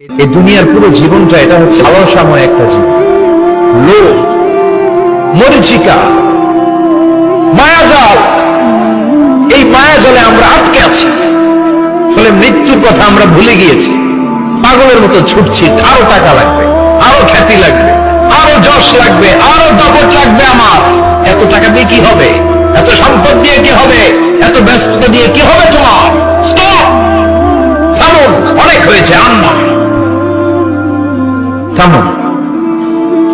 এই দুনিয়ার পুরো জীবনটা এটা হচ্ছে আলসাময় একটা জীবন। লোভ, মরিচিকা, মায়াজাল। এই মায়াজালে আমরা আটকে আছি। ফলে মৃত্যুর কথা আমরা ভুলে গিয়েছি। পাগলের মতো ছুটছি, আরও টাকা লাগবে, আরও খ্যাতি লাগবে, আরও যশ লাগবে, আরও দাপট লাগবে আমার। এত টাকা দিয়ে কি হবে? এত সম্পদ দিয়ে কি হবে? এত ব্যস্ততা দিয়ে কি হবে?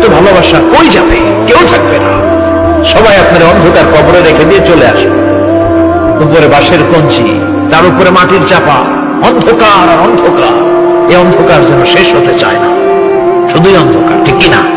এত ভালোবাসা কই যাবে? কেউ থাকবে না। সবাই আপনার অন্ধকার কবরে রেখে দিয়ে চলে আসবে উপরে বাঁশের কঞ্চি, তার উপরে মাটির চাপা, অন্ধকার আর অন্ধকার। এই অন্ধকার যেন শেষ হতে চায় না। শুধুই অন্ধকার, ঠিক কিনা?